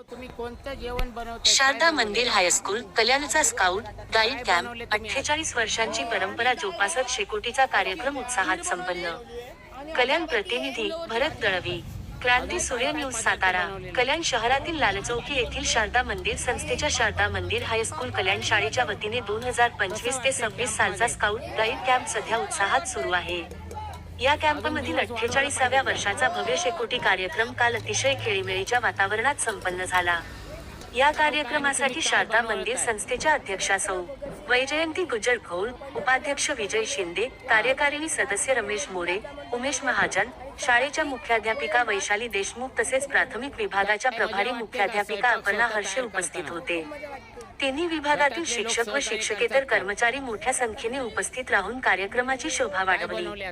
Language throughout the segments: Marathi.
नाव तुम्ही कोणतं जेवण बनवताय? शारदा मंदिर हायस्कूल कल्याणचा स्काउट गाईड कॅम्प अठ्ठेचाळीस वर्षांची परंपरा जोपासत शेकोटीचा कार्यक्रम उत्साहात संपन्न. कल्याण प्रतिनिधी भरत दळवी क्रांती सूर्य न्यूज सातारा कल्याण शहरातील लालचौकी येथील शारदा मंदिर संस्थेच्या शारदा मंदिर हायस्कूल कल्याण शाळेच्या वतीने दोन हजार पंचवीस ते सव्वीस सालचा स्काउट गाईड कॅम्प सध्या उत्साहात सुरू आहे. या कॅम्पमधील अठ्ठेचाळीसाव्या वर्षाचा भव्य शेकोटी कार्यक्रम काल अतिशय खेळीमेळीच्या वातावरणात संपन्न झाला. या कार्यक्रमासाठी शारदा मंदिर संस्थेच्या अध्यक्षा सौ. वैजयंती गुजर घोल उपाध्यक्ष विजय शिंदे कार्यकारिणी सदस्य रमेश मोरे उमेश महाजन शाळेच्या मुख्याध्यापिका वैशाली देशमुख तसेच प्राथमिक विभागाच्या प्रभारी मुख्याध्यापिका अपर्णा हर्षे उपस्थित होते. तिन्ही विभागातील शिक्षक व शिक्षकेतर कर्मचारी मोठ्या संख्येने उपस्थित राहून कार्यक्रमाची शोभा वाढवली.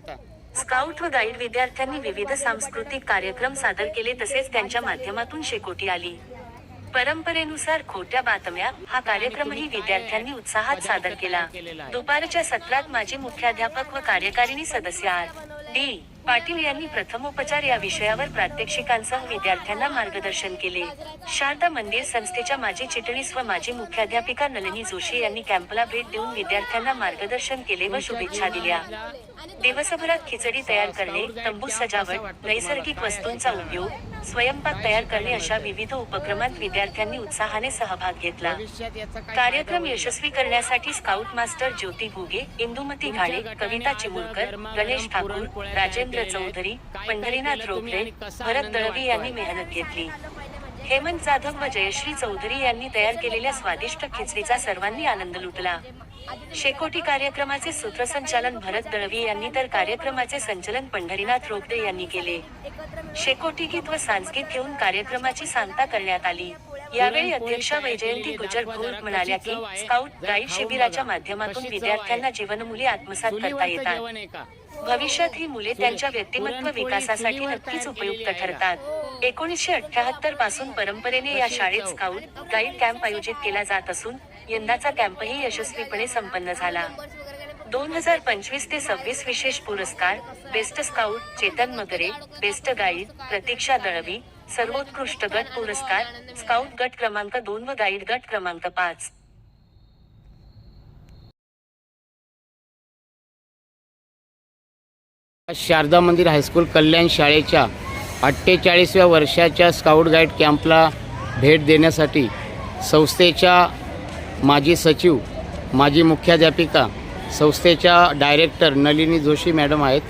स्काउट व गाईड विद्यार्थ्यांनी विविध सांस्कृतिक कार्यक्रम सादर केले तसेच त्यांच्या माध्यमातून शेकोटी आली. परंपरेनुसार खोट्या बातम्या हा कार्यक्रमही विद्यार्थ्यांनी उत्साहात सादर केला. दुपारच्या सत्रात माजी मुख्याध्यापक व कार्यकारिणी सदस्य आर. डी. पाटील यांनी प्रथमोपचार या विषयावर प्रात्यक्षिकांसह विद्यार्थ्यांना मार्गदर्शन केले. शारदा मंदिर संस्थेच्या माजी चिटणीस व माजी मुख्याध्यापिका नलिनी जोशी यांनी कॅम्पला भेट देऊन विद्यार्थ्यांना मार्गदर्शन केले व शुभेच्छा दिल्या. दिवसभरात खिचडी तयार करणे तंबू सजावट नैसर्गिक वस्तूंचा उपयोग स्वयंपाक तयार करणे अशा विविध उपक्रमात विद्यार्थ्यांनी उत्साहाने सहभाग घेतला. कार्यक्रम यशस्वी करण्यासाठी स्काउट मास्टर ज्योती घुगे इंदुमती घाडे कविता चिमुरकर गणेश ठाकूर राजेंद्र चौधरी पंढरीनाथ रोखले भरत दळवी यांनी मेहनत घेतली. हेमंत जाधव व जयश्री चौधरी यांनी तयार केलेल्या स्वादिष्ट खिचडीचा सर्वांनी आनंद लुटला. शेकोटी कार्यक्रमाचे सूत्रसंचालन भरत दळवी यांनी तर कार्यक्रमाचे संचलन पंढरीनाथ रोगडे यांनी केले. शेकोटी गीत व सांस्कृतिक घेऊन कार्यक्रमाची सांगता करण्यात आली. यावेळी अध्यक्षा वैजयंती गुजर घोळ म्हणाल्या की स्काउट गाईड शिबिराच्या माध्यमातून विद्यार्थ्यांना जीवनमूल्य आत्मसात करता येतात. भविष्यात ही मुले त्यांच्या व्यक्तिमत्व विकासासाठी नक्कीच उपयुक्त ठरतात. एकोणीसशे अठ्याहत्तरपासून परंपरेने या शाळेत स्काउट गाईड कॅम्प आयोजित केला जात असून यंदाचा कॅम्पही यशस्वीपणे संपन्न झाला. दोन हजार पंचवीस ते सव्वीस विशेष पुरस्कार best scout Chetan Magare best guide Pratiksha Dalvi सर्वोत्कृष्ट गट पुरस्कार स्काउट गट क्रमांक दोन व गाईड गट क्रमांक पाच. शारदा मंदिर हायस्कूल कल्याण शाळेच्या अठ्ठेचाळीसव्या वर्षाच्या स्काउट गाईड कॅम्पला भेट देण्यासाठी संस्थेच्या माजी सचिव माजी मुख्याध्यापिका संस्थेच्या डायरेक्टर नलिनी जोशी मॅडम आहेत.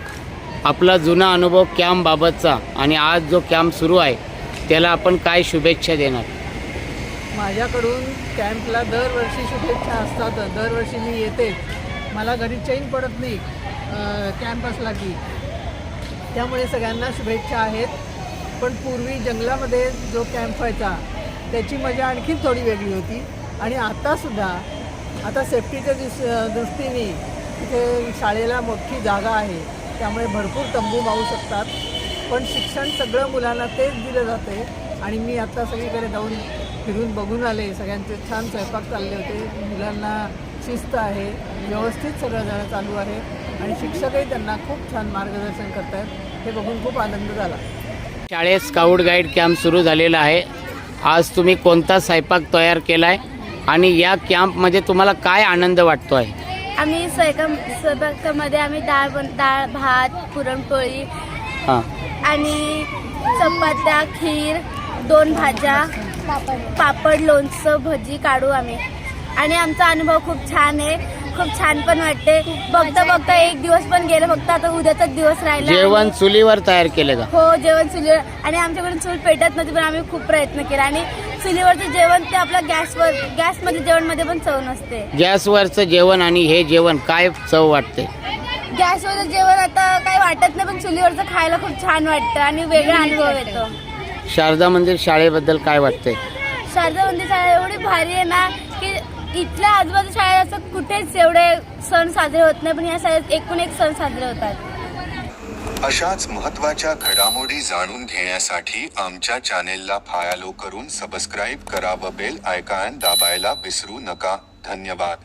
आपला जुना अनुभव कॅम्पबाबतचा आणि आज जो कॅम्प सुरू आहे त्याला आपण काय शुभेच्छा देणार? माझ्याकडून कॅम्पला दरवर्षी शुभेच्छा असतात. दरवर्षी मी येते. मला घरी चैन पडत नाही कॅम्प असला की. त्यामुळे सगळ्यांना शुभेच्छा आहेत. पण पूर्वी जंगलामध्ये जो कॅम्प व्हायचा त्याची मजा आणखी थोडी वेगळी होती. आणि आत्तासुद्धा आता सेफ्टीच्या दिस दृष्टीने तिथे शाळेला मोठी जागा आहे. त्यामुळे भरपूर तंबू मावू शकतात. पण शिक्षण सगळं मुलांना तेच दिलं जाते. आणि मी आता सगळीकडे जाऊन फिरून बघून आले. सगळ्यांचे छान स्वयंपाक चालले होते. मुलांना शिस्त आहे. व्यवस्थित सगळं जण चालू आहे. आणि शिक्षकही त्यांना खूप छान मार्गदर्शन करत आहेत हे बघून खूप आनंद झाला. शाळेत स्काउट गाईड कॅम्प सुरू झालेला आहे. आज तुम्ही कोणता स्वयंपाक तयार केला आहे आणि या कॅम्पमध्ये तुम्हाला काय आनंद वाटतो आहे? आम्ही स्वयंपाक स्वयंपाकामध्ये आम्ही डाळ बन डाळ भात पुरणपोळी हां. आणि चपात्या खीर दोन भाज्या पापड लोणचं भजी काढू आम्ही. आणि आमचा अनुभव खूप छान आहे. खूप छान पण वाटते. बघता बघता एक दिवस पण गेलं. फक्त आता उद्याचाच दिवस राहिला जेवण चुलीवर तयार केले का? हो जेवण चुलीवर आणि आमच्याकडून चूल पेटत नव्हती पण आम्ही खूप प्रयत्न केला. आणि चुलीवरचं जेवण ते आपल्या गॅसवर गॅसमध्ये जेवणमध्ये पण चव नसते. गॅसवरचं जेवण आणि हे जेवण काय चव वाटते? गॅसवरचं जेवण आता काही वाटत नाही पण चुलीवरचं खायला खूप छान वाटतं आणि वेगळा अनुभव येतो. शारदा मंदिर शाळेबद्दल काय वाटतंय? शारदा मंदिर शाळा एवढी भारी आहे ना की इथल्या आजूबाजू शाळेत असं कुठेच एवढे सण साजरे होत नाही पण या शाळेत एकूण एक सण साजरे होतात. अशाच महत्त्वाच्या घडामोडी जाणून घेण्यासाठी आमच्या चॅनेलला फॉलो करून सबस्क्राईब करा व बेल आयकॉन दाबायला विसरू नका. धन्यवाद.